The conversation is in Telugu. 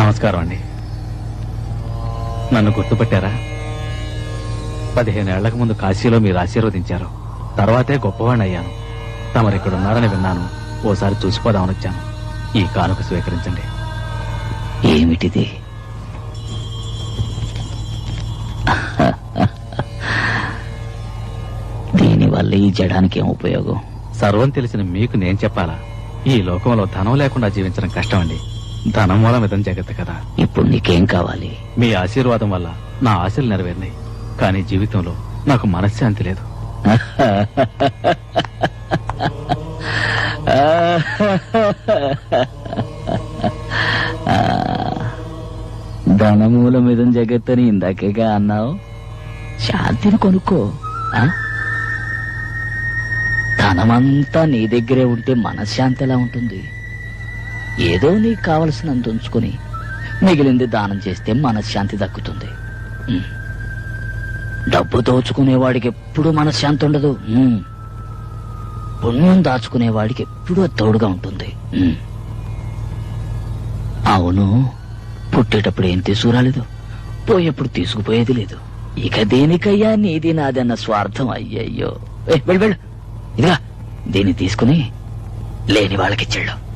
నమస్కారం అండి. నన్ను గుర్తుపట్టారా? పదిహేను ఏళ్ళకు ముందు కాశీలో మీరు ఆశీర్వదించారు. తర్వాతే గొప్పవాణ్ణి అయ్యాను తమరు ఇక్కడ ఉన్నారని విన్నాను. ఓసారి చూసిపోదామని వచ్చాను. ఈ కానుక స్వీకరించండి. ఏమిటిది? దీనివల్ల ఈ జడానికి ఏం ఉపయోగం? సర్వం తెలిసిన మీకు నేను చెప్పాలా? ఈ లోకంలో ధనం లేకుండా జీవించడం కష్టం అండి ధనం మూలం విధం జగత్ కదా. ఇప్పుడు నీకేం కావాలి? మీ ఆశీర్వాదం వల్ల నా ఆశలు నెరవేరినాయి. కానీ జీవితంలో నాకు మనశ్శాంతి లేదు. ధనమూలం ఇదం జగత్తని ఇందాకేగా అన్నావు? శాంతిని కొనుక్కో? ధనమంతా నీ దగ్గరే ఉంటే మనశ్శాంతి ఎలా ఉంటుంది? ఏదో నీకు కావలసినంత ఉంచుకుని మిగిలింది దానం చేస్తే మనశ్శాంతి దక్కుతుంది. డబ్బు దోచుకునేవాడికి ఎప్పుడు మనశ్శాంతి ఉండదు. పుణ్యం దాచుకునేవాడికి ఎప్పుడూ తోడుగా ఉంటుంది. అవును పుట్టేటప్పుడు ఏం తీసుకురాలేదు? పోయేప్పుడు తీసుకుపోయేది లేదు. ఇక దేనికయ్యా నీది నాదన్న స్వార్థం? అయ్యయ్యో. ఏ, వెళ్ళు వెళ్ళు. ఇదిగా దీన్ని తీసుకుని లేని వాళ్ళకిచ్చాడు